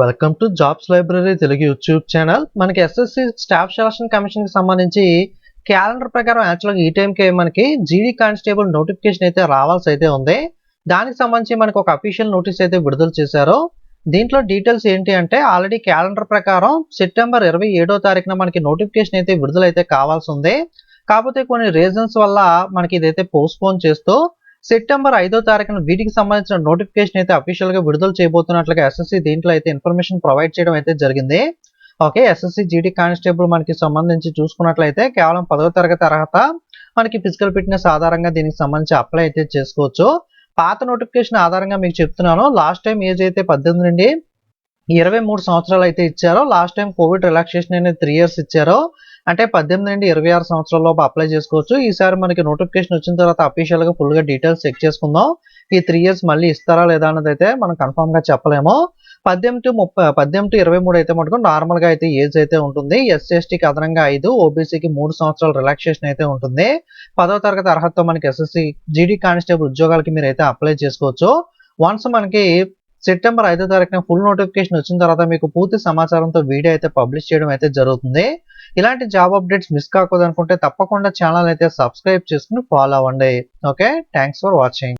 Welcome to jobs library Telugu YouTube channel మనకి SSC staff selection కమిషన్కి సంబంధించి calendar ప్రకారం యాక్చువల్గా ఈ టైంకి మనకి జీడీ కానిస్టేబుల్ నోటిఫికేషన్ అయితే రావాల్సి అయితే ఉంది. దానికి సంబంధించి మనకు ఒక అఫీషియల్ నోటీస్ అయితే విడుదల చేశారు. దీంట్లో డీటెయిల్స్ ఏంటి అంటే ఆల్రెడీ క్యాలెండర్ ప్రకారం సెప్టెంబర్ ఇరవై ఏడో తారీఖున మనకి నోటిఫికేషన్ అయితే విడుదలైతే కావాల్సి ఉంది. కాకపోతే కొన్ని రీజన్స్ వల్ల మనకి ఇదైతే పోస్ట్పోన్ చేస్తూ సెప్టెంబర్ ఐదో తారీఖున వీటికి సంబంధించిన నోటిఫికేషన్ అయితే అఫీషియల్గా విడుదల చేయబోతున్నట్లుగా ఎస్ఎస్సి దీంట్లో అయితే ఇన్ఫర్మేషన్ ప్రొవైడ్ చేయడం అయితే జరిగింది. ఓకే ఎస్ఎస్సి జీడీ కానిస్టేబుల్ మనకి సంబంధించి చూసుకున్నట్లయితే కేవలం పదవ తరగతి అర్హత మనకి ఫిజికల్ ఫిట్నెస్ ఆధారంగా దీనికి సంబంధించి అప్లై అయితే చేసుకోవచ్చు. పాత నోటిఫికేషన్ ఆధారంగా మీకు చెప్తున్నాను. లాస్ట్ టైం ఏజ్ అయితే పద్దెనిమిది నుండి ఇరవై మూడు సంవత్సరాలు అయితే ఇచ్చారో లాస్ట్ టైం కోవిడ్ రిలాక్సేషన్ అనేది త్రీ ఇయర్స్ ఇచ్చారో అంటే పద్దెనిమిది నుండి ఇరవై ఆరు సంవత్సరాల లోపు అప్లై చేసుకోవచ్చు. ఈసారి మనకి నోటిఫికేషన్ వచ్చిన తర్వాత అఫీషియల్గా ఫుల్గా డీటెయిల్స్ చెక్ చేసుకుందాం. ఈ త్రీ ఇయర్స్ మళ్ళీ ఇస్తారా లేదా అన్నది అయితే మనం కన్ఫర్మ్గా చెప్పలేము. పద్దెనిమిది ముప్పై పద్దెనిమిది టు ఇరవై మూడు అయితే మటుకు నార్మల్గా అయితే ఏజ్ అయితే ఉంటుంది. ఎస్సీ ఎస్టీకి అదనంగా ఐదు ఓబీసీకి మూడు సంవత్సరాల రిలాక్సేషన్ అయితే ఉంటుంది. పదో తరగతి అర్హతతో మనకి ఎస్ఎస్సి జీడీ కానిస్టేబుల్ ఉద్యోగాలకి మీరు అయితే అప్లై చేసుకోవచ్చు. వన్స్ మనకి సెప్టెంబర్ ఐదో తారీఖున ఫుల్ నోటిఫికేషన్ వచ్చిన తర్వాత మీకు పూర్తి సమాచారంతో వీడియో అయితే పబ్లిష్ చేయడం అయితే జరుగుతుంది. ఇలాంటి జాబ్ అప్డేట్స్ మిస్ కాకూడదు అనుకుంటే తప్పకుండా ఛానల్ అయితే సబ్స్క్రైబ్ చేసుకుని ఫాలో అవ్వండి. Okay thanks for watching